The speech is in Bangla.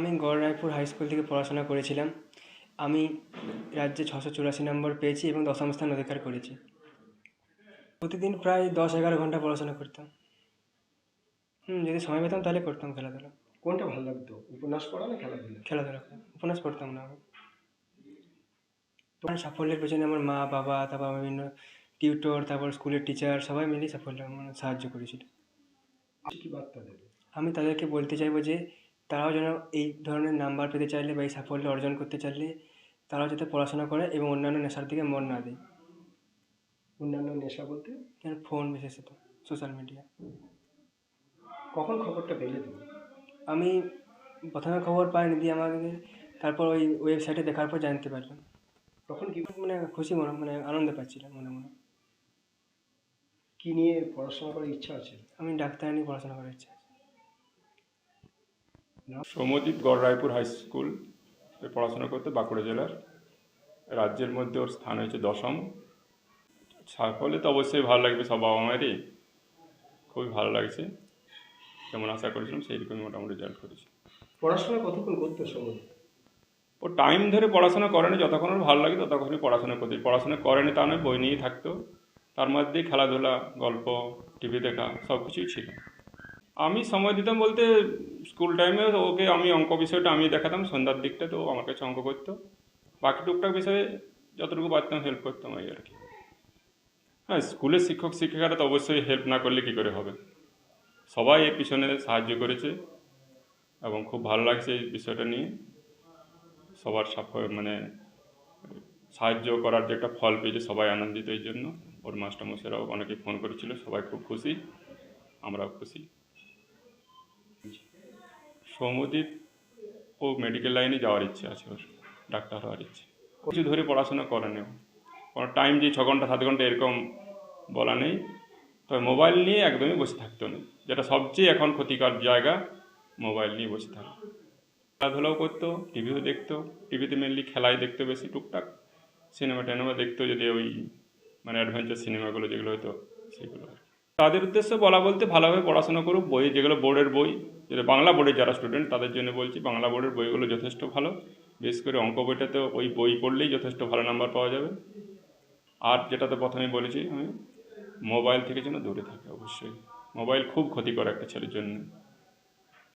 আমি গড়রায়পুর হাই স্কুল থেকে পড়াশোনা করেছিলাম। আমি রাজ্যে ছশো চুরাশি নম্বর পেয়েছি এবং দশম স্থান অধিকার করেছি। প্রতিদিন প্রায় দশ এগারো ঘণ্টা পড়াশোনা করতাম। হুম যদি সময় পেতাম তাহলে করতাম খেলাধুলা। কোনটা ভালো লাগতো? উপন্যাস পড়া না খেলাধুলা? খেলাধুলা উপন্যাস পড়তাম না আমি। তোমার সাফল্যের পেছনে আমার মা বাবা তারপর আমার বিভিন্ন টিউটর তারপর স্কুলের টিচার সবাই মিলে সাফল্য মানে সাহায্য করেছিল। আমি তাদেরকে বলতে চাইব যে তারাও যেন এই ধরনের নাম্বার পেতে চাইলে বা এই সাফল্য অর্জন করতে চাইলে তারাও যাতে পড়াশোনা করে এবং অন্যান্য নেশার দিকে মন না দেয়। অন্যান্য নেশা বলতে যেন ফোন বিশেষত সোশ্যাল মিডিয়া। কখন খবরটা পেলে তুমি? আমি প্রথমে খবর পাইনি দিয়ে আমাকে তারপর ওই ওয়েবসাইটে দেখার পর জানতে পারলাম। তখন কি মানে খুশি মনে মানে আনন্দ পাচ্ছিলাম মনে মনে। কী নিয়ে পড়াশোনা করার ইচ্ছা আছে? আমি ডাক্তার নিয়ে পড়াশোনা করার ইচ্ছা আছে। সৌম্যদীপ গড় রায়পুর হাই স্কুল পড়াশোনা করতে বাঁকুড়া জেলার। রাজ্যের মধ্যে ওর স্থান হয়েছে দশম। সাফল্যে তো অবশ্যই ভালো লাগবে সব বাবা মায়েরই। খুবই ভালো লাগছে। যেমন আশা করেছিলাম সেই রকমই মোটামুটি রেজাল্ট করেছি। পড়াশোনা কতক্ষণ করতে সময় ও টাইম ধরে পড়াশোনা করেনি যতক্ষণ ওর ভালো লাগে ততক্ষণই পড়াশোনা করতে। পড়াশোনা করেনি তা নয় বই নিয়েই থাকতো। তার মধ্যেই খেলাধুলা গল্প টিভি দেখা সব কিছুই ছিল। আমি সময় দিতাম বলতে স্কুল টাইমে ওকে আমি অঙ্ক বিষয়টা আমি দেখাতাম, সন্ধ্যার দিকটা তো আমার কাছে অঙ্ক করতো। বাকি টুকটাক বিষয়ে যতটুকু পারতাম হেল্প করতাম এই আর কি। হ্যাঁ স্কুলের শিক্ষক, শিক্ষিকারা তো অবশ্যই হেল্প না করলে কী করে হবে? সবাই এর পিছনে সাহায্য করেছে এবং খুব ভালো লাগছে এই বিষয়টা নিয়ে। সবার মানে সাহায্য করার যে একটা ফল পেয়েছে, সবাই আনন্দিত এই জন্য। ওর মাস্টারমশাইরাও অনেকে ফোন করেছিল, সবাই খুব খুশি, আমরাও খুশি। সৌমদীপ ও মেডিকেল লাইনে যাওয়ার ইচ্ছে আছে ওর, ডাক্তার হওয়ার ইচ্ছে। কিছু ধরে পড়াশোনা করে ও। কোনো টাইম যে ছ ঘণ্টা সাত ঘণ্টা এরকম বলা নেই। তবে মোবাইল নিয়ে একদমই বসে থাকতো না। যেটা সবচেয়ে এখন ক্ষতিকর জায়গা মোবাইল নিয়ে বসে থাকা। খেলাধুলাও করতো টিভিও দেখতো। টিভিতে মেনলি খেলাই দেখতো বেশি, টুকটাক। সিনেমা টিনেমা দেখতো যদি ওই মানে অ্যাডভেঞ্চার সিনেমাগুলো যেগুলো হতো সেগুলো। তাদের উদ্দেশ্যে বলা বলতে ভালোভাবে পড়াশোনা করুক, বই, যেগুলো বোর্ডের বই যেটা বাংলা বোর্ডের যারা স্টুডেন্ট তাদের জন্য বলছি বাংলা বোর্ডের বইগুলো যথেষ্ট ভালো। বিশেষ করে অঙ্ক বইটাতে ওই বই পড়লেই যথেষ্ট ভালো নাম্বার পাওয়া যাবে। আর যেটাতে প্রথমে বলেছি আমি মোবাইল থেকে যেন দূরে থাকে অবশ্যই। মোবাইল খুব ক্ষতিকর একটা ছেলের জন্য।